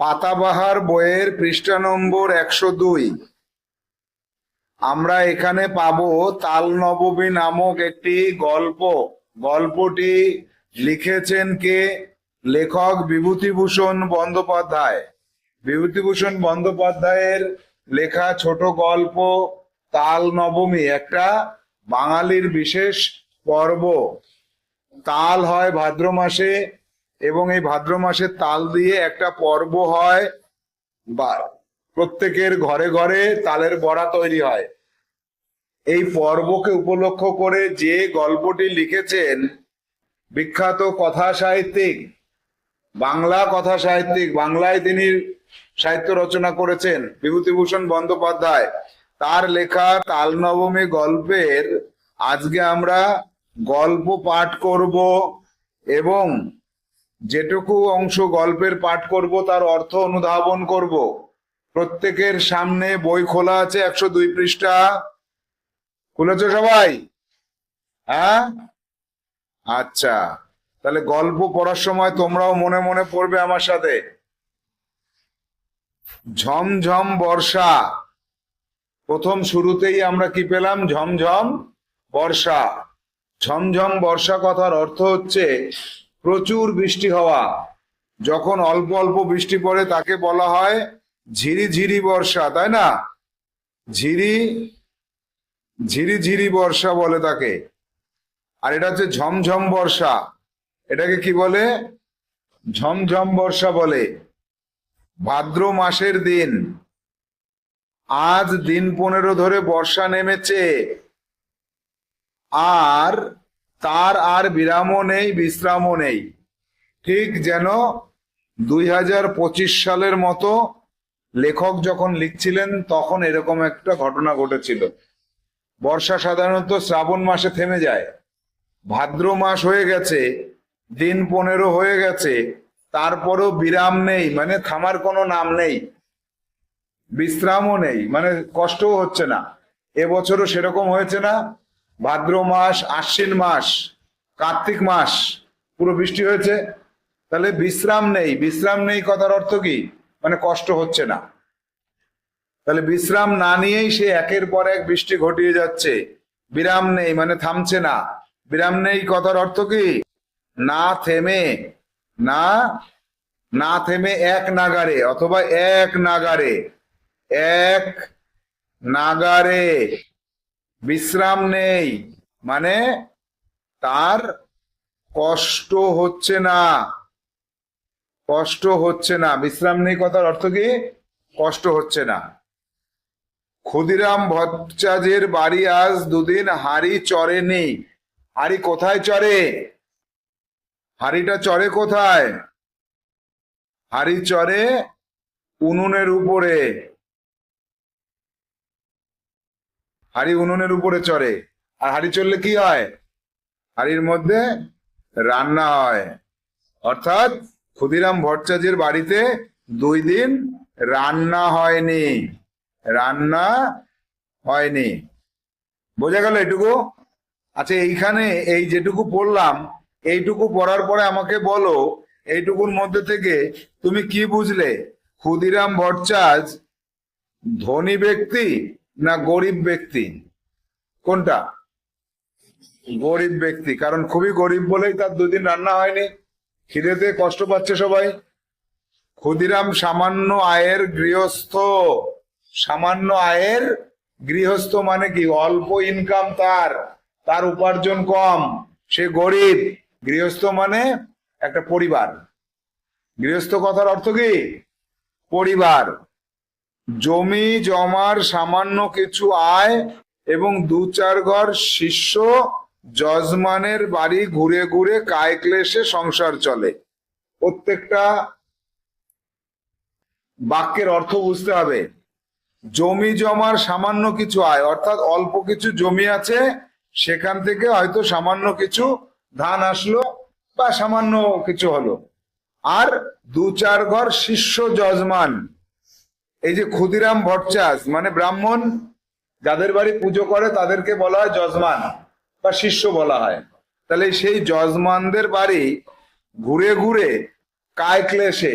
পাতাবাহার বইয়ের পৃষ্ঠা নম্বর একশো দুই। আমরা এখানে পাবো তাল নবমী নামক একটি গল্প। গল্পটি লিখেছেন কে? লেখক বিভূতিভূষণ বন্দ্যোপাধ্যায়। বিভূতিভূষণ বন্দ্যোপাধ্যায়ের লেখা ছোট গল্প তাল নবমী, একটা বাঙালির বিশেষ পর্ব। তাল হয় ভাদ্র মাসে এবং এই ভাদ্র মাসে তাল দিয়ে একটা পর্ব হয়, বা প্রত্যেকের ঘরে ঘরে তালের বড়া তৈরি হয়। এই পর্বকে উপলক্ষ করে যে গল্পটি লিখেছেন বিখ্যাত কথা সাহিত্যিক বাংলা কথা সাহিত্যিক বাংলায় তিনি সাহিত্য রচনা করেছেন, বিভূতিভূষণ বন্দ্যোপাধ্যায়। তার লেখা তাল নবমী গল্পের আজকে আমরা গল্প পাঠ করব এবং যেটুকু অংশ গল্পের পাঠ করব, তার অর্থ অনুধাবন করব। প্রত্যেকের সামনে বই খোলা আছে, একশো দুই পৃষ্ঠা। খুলেছ সবাই? হ্যাঁ? আচ্ছা। তাহলে গল্প পড়ার সময় তোমরাও মনে মনে পড়বে আমার সাথে। ঝমঝম বর্ষা। প্রথম শুরুতেই আমরা কি পেলাম? ঝমঝম বর্ষা। ঝমঝম বর্ষা কথার অর্থ হচ্ছে প্রচুর বৃষ্টি হওয়া। যখন অল্প অল্প বৃষ্টি পড়ে তাকে বলা হয় ঝিরি ঝিরি বর্ষা, তাই না? ঝিরি ঝিরি ঝিরি বর্ষা বলে তাকে। আর এটা হচ্ছে ঝমঝম বর্ষা। এটাকে কি বলে? ঝমঝম বর্ষা বলে। ভাদ্র মাসের দিন। আজ দিন পনেরো ধরে বর্ষা নেমেছে। আর তার আর বিরামও নেই, বিশ্রামও নেই। ঠিক যেন দুই হাজার পঁচিশ সালের মতো লেখক যখন লিখছিলেন, তখন এরকম একটা ঘটনা ঘটেছিল। বর্ষা সাধারণত শ্রাবণ মাসে থেমে যায়। ভাদ্র মাস হয়ে গেছে, দিন পনেরো হয়ে গেছে, তারপরও বিরাম নেই মানে থামার কোনো নাম নেই। বিশ্রামও নেই মানে কষ্টও হচ্ছে না। এবছরও সেরকম হয়েছে না। ভাদ্র মাস, আশ্বিন মাস, কার্তিক মাস, পুরো বৃষ্টি হয়েছে। তাহলে বিশ্রাম নেই। বিশ্রাম নেই কথার অর্থ কি? মানে কষ্ট হচ্ছে না। তাহলে বিশ্রাম না নিয়েই সে একের পর এক বৃষ্টি ঘটিয়ে যাচ্ছে। বিরাম নেই মানে থামছে না। বিরাম নেই কথার অর্থ কি? না থেমে, না না থেমে এক নাগারে অথবা এক নাগারে এক নাগারে বিশ্রাম নেই। মানে তার কষ্ট হচ্ছে না। কষ্ট হচ্ছে না। বিশ্রাম নেই কথার অর্থ কি? কষ্ট হচ্ছে না। ক্ষুদিরাম ভট্টাচার্যের বাড়ি আজ দুদিন হাড়ি চড়ে নেই হাড়ি কোথায় চড়ে? হাড়িটা চড়ে কোথায়? হাড়ি চড়ে উনুনের উপরে। হাড়ি উনুনের উপরে চড়ে। আর হাড়ি চড়লে কি হয়? হাড়ির মধ্যে রান্না হয়। অর্থাৎ ক্ষুদিরাম ভট্টাচার্যের বাড়িতে দুই দিন রান্না হয়নি। রান্না হয়নি। বোঝা গেল এটুকু? আচ্ছা এইখানে এই যেটুকু পড়লাম, এইটুকু পড়ার পরে আমাকে বলো, এইটুকুর মধ্যে থেকে তুমি কি বুঝলে? ক্ষুদিরাম ভট্টাচার্য ধনী ব্যক্তি না গরিব ব্যক্তি? কোনটা? গরিব ব্যক্তি, কারণ খুবই গরিব বলেই তার দুদিন রান্না হয়নি। খিদেতে কষ্ট পাচ্ছে সবাই। ক্ষুদিরাম সামান্য আয়ের গৃহস্থ। সামান্য আয়ের গৃহস্থ মানে কি? অল্প ইনকাম তার। তার উপার্জন কম। সে গরিব। গৃহস্থ মানে একটা পরিবার। গৃহস্থ কথার অর্থ কি? পরিবার। জমি জমার সামান্য কিছু আয় এবং দু চার ঘর শিষ্য যজমানের বাড়ি ঘুরে ঘুরে কায় ক্লেশে সংসার চলে। প্রত্যেকটা বাক্যের অর্থ বুঝতে হবে। জমি জমার সামান্য কিছু আয়, অর্থাৎ অল্প কিছু জমি আছে, সেখান থেকে হয়তো সামান্য কিছু ধান আসলো বা সামান্য কিছু হলো। আর দু চার ঘর শিষ্য যজমান এই যে ক্ষুদিরাম ভট্টাচ মানে ব্রাহ্মণ যাদের বাড়ি পুজো করে তাদেরকে বলা হয় যজমান বা শিষ্য বলা হয়। তাহলে সেই যজমানদের বাড়ি ঘুরে ঘুরে কায় ক্লেশে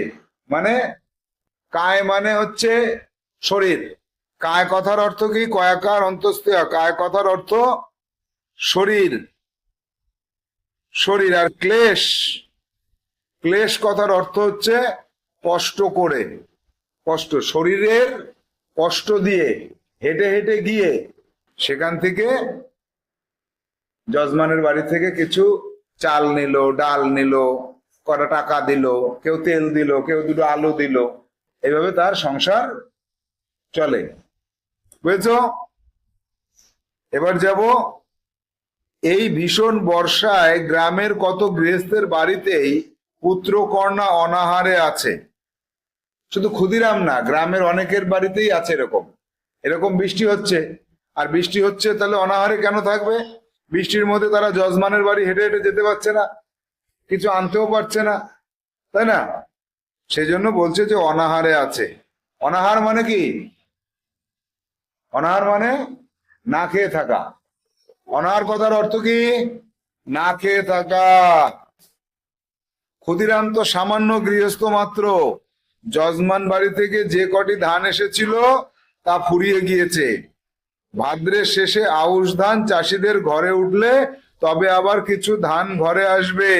মানে কায় মানে হচ্ছে শরীর। কায় কথার অর্থ কি? কয়াকার অন্তস্তেয় কায় কথার অর্থ শরীর। শরীর আর ক্লেশ। ক্লেশ কথার অর্থ হচ্ছে কষ্ট করে। কষ্ট, শরীরের কষ্ট দিয়ে হেঁটে হেঁটে গিয়ে সেখান থেকে যজমানের বাড়ি থেকে কিছু চাল নিল, ডাল নিল, কটা টাকা দিল, কেউ তেল দিল, কেউ দুটো আলু দিল। এইভাবে তার সংসার চলে। বুঝেছ? এবার যাব এই ভীষণ বর্ষায় গ্রামের কত গৃহস্থের বাড়িতেই পুত্র কন্যা অনাহারে আছে। শুধু ক্ষুদিরাম না, গ্রামের অনেকের বাড়িতেই আছে এরকম। এরকম বৃষ্টি হচ্ছে। আর বৃষ্টি হচ্ছে তাহলে অনাহারে কেন থাকবে? বৃষ্টির মধ্যে তারা যজমানের বাড়ি হেঁটে হেঁটে যেতে পারছে না, কিছু আনতেও পারছে না, তাই না? সেজন্য বলছে যে অনাহারে আছে। অনাহার মানে কি? অনাহার মানে না খেয়ে থাকা। অনাহার কথার অর্থ কি? না খেয়ে থাকা। ক্ষুদিরাম তো সামান্য গৃহস্থ মাত্র। যজমান বাড়ি থেকে যে কটি ধান এসেছিল তা ফুরিয়ে গিয়েছে। ভাদ্রের শেষে আউশ ধান চাষিদের ঘরে উঠলে তবে আবার কিছু ধান ঘরে আসবে।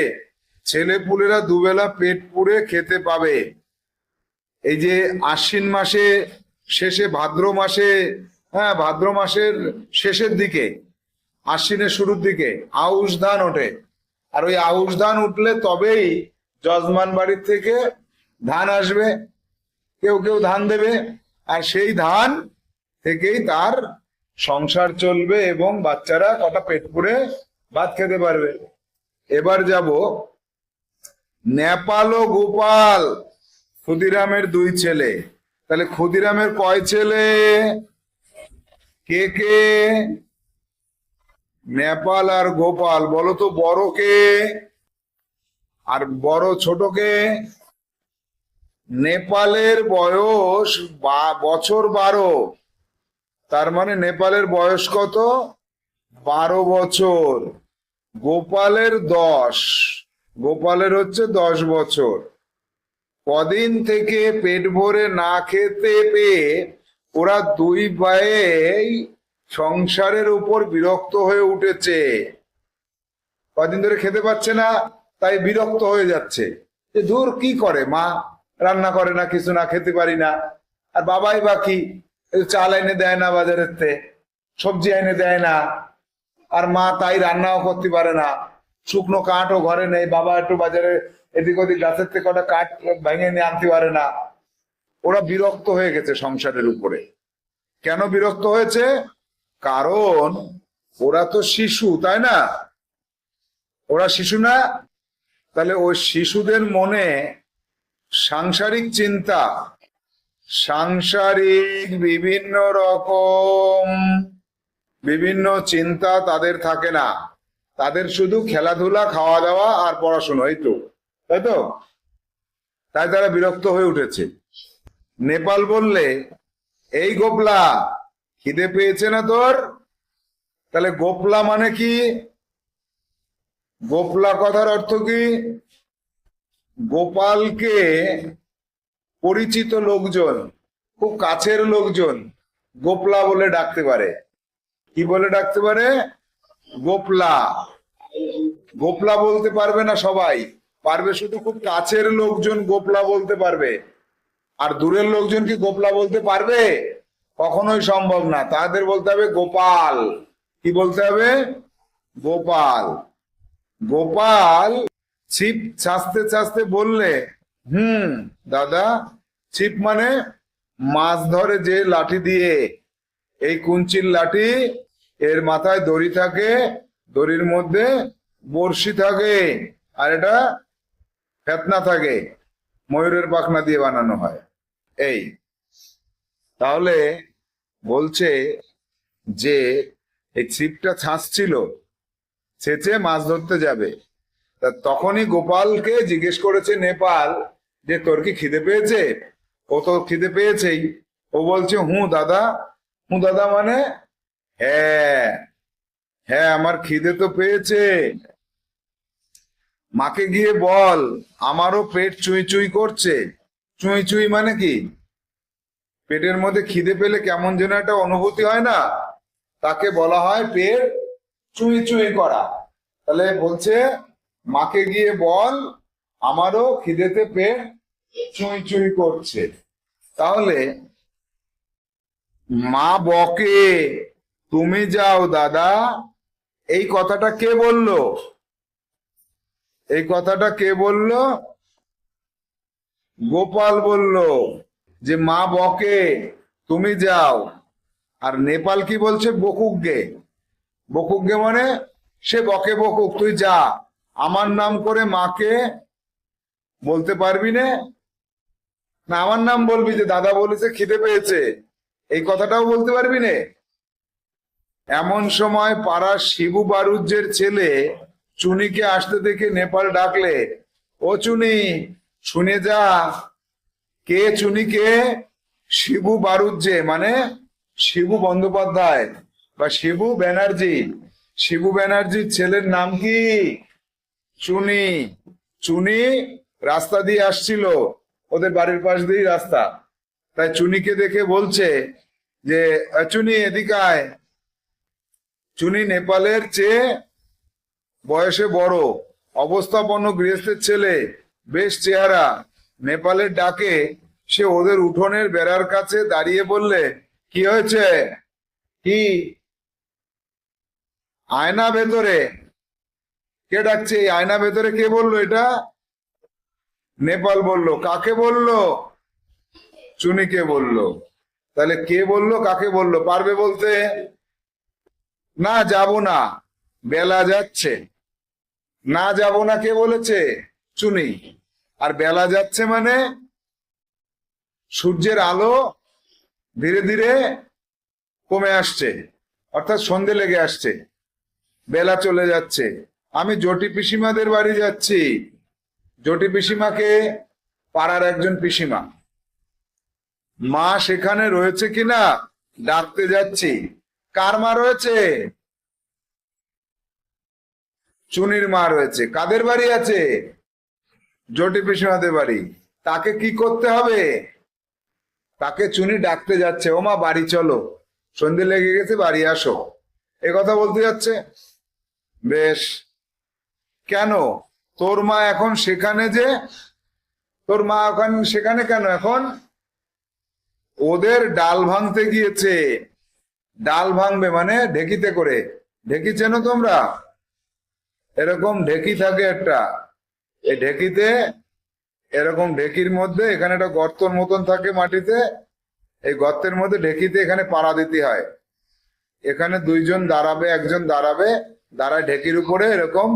ছেলে পুলেরা দুবেলা পেট পুড়ে খেতে পাবে। এই যে আশ্বিন মাসে, শেষে ভাদ্র মাসে হ্যাঁ ভাদ্র মাসের শেষের দিকে, আশ্বিনের শুরুর দিকে আউশ ধান ওঠে। আর ওই আউশ ধান উঠলে তবেই যজমান বাড়ির থেকে ধান আসবে, কেউ কেউ ধান দেবে, আর সেই ধান থেকেই তার সংসার চলবে এবং বাচ্চারা কটা পেট পুড়ে ভাত খেতে পারবে। এবার যাব নেপাল ও গোপাল ক্ষুদিরামের দুই ছেলে। তাহলে ক্ষুদিরামের কয় ছেলে? কে কে? নেপাল আর গোপাল বলো তো বড় কে? আর বড় ছোট কে? নেপালের বয়স বা- বছর বারো। তার মানে নেপালের বয়স কত? বারো বছর। গোপালের দশ। গোপালের হচ্ছে দশ বছর। কদিন থেকে পেট ভরে না খেতে পেয়ে ওরা দুই ভাই সংসারের উপর বিরক্ত হয়ে উঠেছে। কদিন ধরে খেতে পাচ্ছে না, তাই বিরক্ত হয়ে যাচ্ছে। যে দূর কি করে, মা? রান্না করে না, কিছু না, খেতে পারি না। আর বাবাই বা কি চাল এনে দেয় না বাজারের সবজি এনে দেয় না। আর মা তাই রান্নাও করতে পারে না। শুকনো কাঠও ঘরে নেই, বাবা একটু বাজারে এদিক ওদিক গাছের থেকে কটা কাঠ ভেঙে নিয়ে আনতে পারে না। ওরা বিরক্ত হয়ে গেছে সংসারের উপরে। কেন বিরক্ত হয়েছে? কারণ ওরা তো শিশু, তাই না? ওরা শিশু না? তাহলে ওই শিশুদের মনে সাংসারিক চিন্তা। সাংসারিক বিভিন্ন রকম। বিভিন্ন চিন্তা তাদের থাকে না। তাদের শুধু খেলাধুলা খাওয়া দাওয়া আর পড়াশোনা, এই তো। তাই তো? তাই তারা বিরক্ত হয়ে উঠেছে। নেপাল বললে, এই গোপলা, খিদে পেয়েছে না তোর? তাহলে গোপলা মানে কি? গোপলা কথার অর্থ কি? গোপালকে পরিচিত লোকজন, খুব কাছের লোকজন গোপলা বলে ডাকতে পারে। কি বলে ডাকতে পারে? গোপলা। গোপলা বলতে পারবে না সবাই, পারবে শুধু খুব কাছের লোকজন গোপলা বলতে পারবে। আর দূরের লোকজন কি গোপলা বলতে পারবে? কখনোই সম্ভব না। তাদের বলতে হবে গোপাল। কি বলতে হবে? গোপাল। গোপাল ছিপ ছাঁচতে ছাঁচতে বললে, হুম, দাদা, ছিপ মানে মাছ ধরে যে লাঠি দিয়ে। এই কুঞ্চির লাঠি, এর মাথায় দড়ি থাকে, দড়ির মধ্যে বড়শি থাকে, আর এটা ফেতনা থাকে, ময়ূরের পাখনা দিয়ে বানানো হয়। এই। তাহলে বলছে যে, এই ছিপটা ছাঁচছিল, ছেচে মাছ ধরতে যাবে। তা তখনই গোপালকে জিজ্ঞেস করেছে নেপাল যে, তোর কি খিদে পেয়েছে? ও তো খিদে পেয়েছেই। ও বলছে, হুঁ দাদা। হুঁ দাদা মানে? হ্যাঁ। হ্যাঁ আমার খিদে তো পেয়েছে। মাকে গিয়ে বল, আমারও পেট চুই চুই করছে। চুই চুই মানে কি? পেটের মধ্যে খিদে পেলে কেমন যেন একটা অনুভূতি হয় না? তাকে বলা হয় পেট চুই চুই করা। তাহলে বলছে মাকে গিয়ে বল, আমারও খিদেতে পেট চুই চুই করছে। তাহলে, মা বকে, তুমি যাও দাদা। এই কথাটা কে বলল? এই কথাটা কে বলল? গোপাল বলল যে, মা বকে, তুমি যাও। আর নেপাল কি বলছে? বকুকগে। বকুকগে মানে সে বকে বকুক, তুই যা। আমার নাম করে মাকে বলতে পারবি না? না, আমার নাম বলবি যে, দাদা বলেছে, খিদে পেয়েছে। এই কথাটাও বলতে পারবি না? এমন সময় পাড়ার শিবু বারুজ্যের ছেলে চুনিকে আসতে দেখে নেপাল ডাকলে, ও চুনি, শুনে যা। কে চুনিকে শিবু বারুজ্যে মানে শিবু বন্দ্যোপাধ্যায় বা শিবু ব্যানার্জি। শিবু ব্যানার্জির ছেলের নাম কি? চুনি চুনি রাস্তা দিয়ে আসছিল ওদের বাড়ির পাশ দিয়েই রাস্তা। তাই চুনিকে দেখে বলছে যে "আ, চুনি এদিকে চুনি নেপালের চেয়ে বয়সে বড় অবস্থাপন্ন গৃহস্থের ছেলে বেশ চেহারা। নেপালের ডাকে সে ওদের উঠোনের বেড়ার কাছে দাঁড়িয়ে বললে কি হয়েছে? কি? আয়না ভেতরে। কে ডাকছে? এই আয়না ভেতরে কে বলল এটা? নেপাল বলল। কাকে বলল? চুনিকে বলল। তাহলে কে বলল, কাকে বলল? পারবে বলতে? না, যাব না। বেলা যাচ্ছে। না যাব না কে বলেছে? চুনি। আর বেলা যাচ্ছে মানে সূর্যের আলো ধীরে ধীরে কমে আসছে। অর্থাৎ সন্ধে লেগে আসছে। বেলা চলে যাচ্ছে। আমি জটি পিসিমাদের বাড়ি যাচ্ছি। জটি পিসিমাকে পাড়ার একজন পিসিমা। মা সেখানে রয়েছে কিনা ডাকতে যাচ্ছি। কার মা রয়েছে? চুনির মা রয়েছে। কাদের বাড়ি আছে? জটি পিসিমাদের বাড়ি। তাকে কি করতে হবে? তাকে চুনি ডাকতে যাচ্ছে। ও মা, বাড়ি চলো। সন্ধে লেগে গেছে, বাড়ি আসো। এ কথা বলতে যাচ্ছে। বেশ। কেন? তোর মা এখন সেখানে যে, তোর মা এখন সেখানে কেন এখন? ওদের ডাল ভাঙতে গিয়েছে। ডাল ভাঙবে মানে ঢেকিতে করে। ঢেকি চেনো তোমরা? এরকম ঢেকি থাকে একটা। এই ঢেকিতে এরকম ঢেকির মধ্যে এখানে একটা গর্তর মতন থাকে মাটিতে। এই গর্তের মধ্যে ঢেকিতে এখানে পাড়া দিতে হয়। এখানে দুইজন দাঁড়াবে, একজন দাঁড়াবে, দাঁড়ায় ঢেকির উপরে এরকম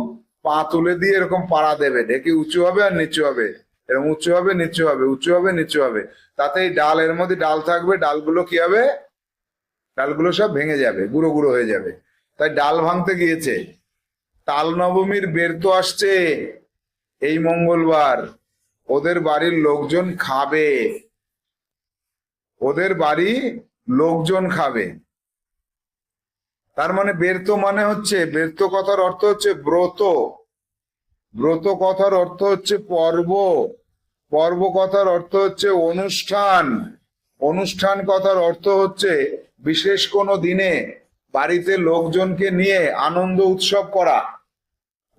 পা তুলে দিয়ে এরকম পাড়া দেবে। ঢেকে উঁচু হবে আর নিচু হবে। এরকম উঁচু হবে, নিচু হবে, উঁচু হবে, নিচু হবে। তাতে এই ডাল, এর মধ্যে ডাল থাকবে, ডালগুলো কি হবে? ডালগুলো সব ভেঙে যাবে, গুঁড়ো গুঁড়ো হয়ে যাবে। তাই ডাল ভাঙতে গিয়েছে। তাল নবমীর বের তো আসছে। এই মঙ্গলবার ওদের বাড়ির লোকজন খাবে। ওদের বাড়ি লোকজন খাবে। তার মানে বেরতো মানে হচ্ছে বেরতো কথার অর্থ হচ্ছে ব্রত। ব্রত কথার অর্থ হচ্ছে পর্ব। পর্ব কথার অর্থ হচ্ছে অনুষ্ঠান। অনুষ্ঠান কথার অর্থ হচ্ছে বিশেষ কোনো দিনে বাড়িতে লোকজনকে নিয়ে আনন্দ উৎসব করা।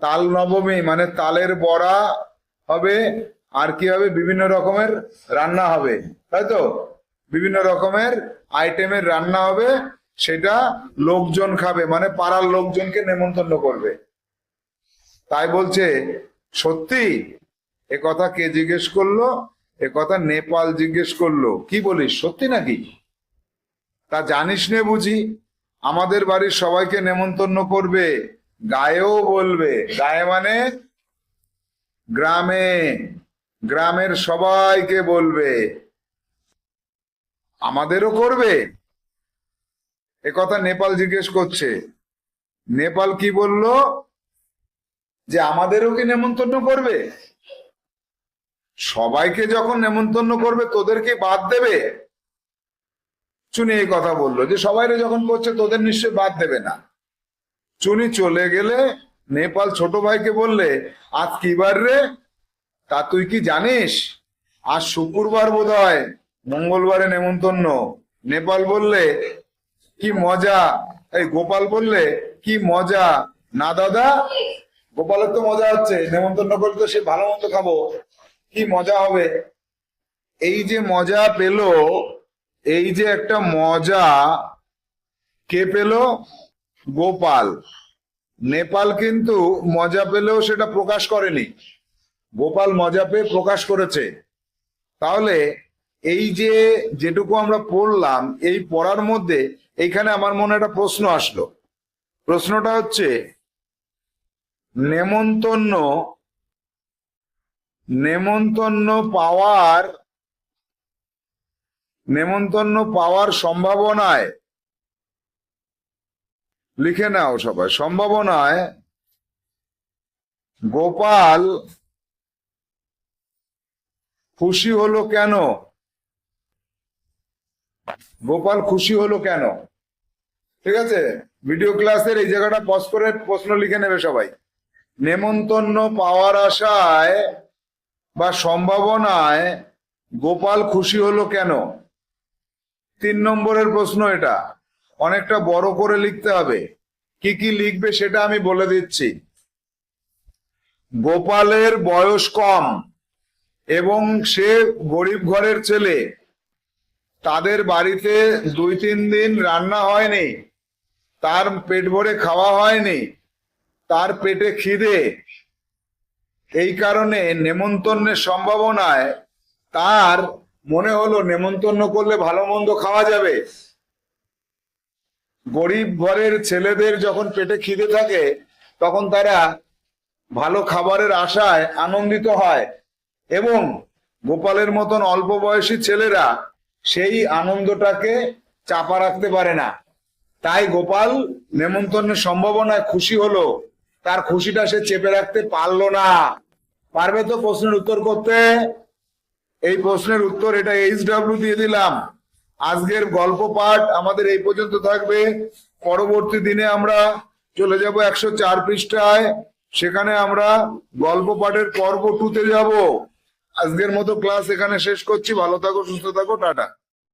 তাল নবমী মানে তালের বড়া হবে, আর কি হবে? বিভিন্ন রকমের রান্না হবে। তাই তো? বিভিন্ন রকমের আইটেমের রান্না হবে সেটা লোকজন খাবে মানে পাড়ার লোকজনকে নেমন্তন্ন করবে। তাই বলছে, সত্যি? এ কথা কে জিজ্ঞেস করল? এ কথা নেপাল জিজ্ঞেস করল। কি বলিস, সত্যি নাকি? তা জানিস নে বুঝি, আমাদের বাড়ির সবাইকে নেমন্তন্ন করবে, গায়েও বলবে। গায়ে মানে গ্রামে, গ্রামের সবাইকে বলবে। আমাদেরও করবে? কথা নেপাল জিজ্ঞেস করছে। নেপাল কি বলল? যে আমাদেরও কি নেমন্তন্ন করবে? সবাইকে যখন নেমন্তন্ন করবে তোদের কি বাদ দেবে? চুনি এই কথা বলল, যে সবাইরে যখন করছে তোদের নিশ্চয় বাদ দেবে না। চুনি চলে গেলে, নেপাল ছোট ভাইকে বললে, আজ কি বার রে? তা তুই কি জানিস? আজ শুক্রবার বোধ হয় মঙ্গলবারে নেমন্তন্ন। নেপাল বললে কি মজা? এই গোপাল বললে, কি মজা? না দাদা? গোপালের তো মজা হচ্ছে, নেমন্তন্ন করলে তো সে ভালো মন্দ খাব। কি মজা হবে? এই যে মজা পেল, এই যে একটা মজা, কে পেল? গোপাল। নেপাল কিন্তু মজা পেলেও সেটা প্রকাশ করেনি। গোপাল মজা পেয়ে প্রকাশ করেছে। তাহলে এই যে যেটুকু আমরা পড়লাম, এই পড়ার মধ্যে এইখানে আমার মনে একটা প্রশ্ন আসলো। প্রশ্নটা হচ্ছে, নেমন্তন্ন নেমন্তন্ন পাওয়ার নেমন্তন্ন পাওয়ার সম্ভাবনায়, লিখে নাও সবাই, সম্ভাবনায় গোপাল খুশি হলো কেন? গোপাল খুশি হলো কেন? ঠিক আছে? ভিডিও ক্লাসের এই জায়গাটা পজ করে প্রশ্ন লিখে নেবে সবাই। নেমন্তন্ন পাওয়ার আশায় বা সম্ভাবনায় গোপাল খুশি হলো কেন? তিন নম্বরের প্রশ্ন এটা। অনেকটা বড় করে লিখতে হবে। কি কি লিখবে সেটা আমি বলে দিচ্ছি। গোপালের বয়স কম এবং সে গরিব ঘরের ছেলে। তাদের বাড়িতে দুই, তিন দিন রান্না হয়নি। তার পেট ভরে খাওয়া হয়নি। তার পেটে খিদে। এই কারণে নেমন্তন্নের সম্ভাবনায় তার মনে হলো নেমন্তন্ন করলে ভালো মন্দ খাওয়া যাবে। গরিব ঘরের ছেলেদের যখন পেটে খিদে থাকে, তখন তারা ভালো খাবারের আশায় আনন্দিত হয় এবং গোপালের মতন অল্প বয়সী ছেলেরা সেই আনন্দটাকে চাপা রাখতে পারে না। তাই গোপাল নেমন্তন্নের সম্ভাবনায় খুশি হলো। তার খুশিটা সে চেপে রাখতে পারল না। পারবে তো প্রশ্নের উত্তর করতে? এই প্রশ্নের উত্তর এটা এইচ ডাব্লিউ দিয়ে দিলাম। আজকের গল্প পাঠ আমাদের এই পর্যন্ত থাকবে। পরবর্তী দিনে আমরা চলে যাব একশো চার পৃষ্ঠায়। সেখানে আমরা গল্প পাঠের পর্ব টুতে যাব। আজকের মতো ক্লাস এখানে শেষ করছি। ভালো থাকো, সুস্থ থাকো, টাটা।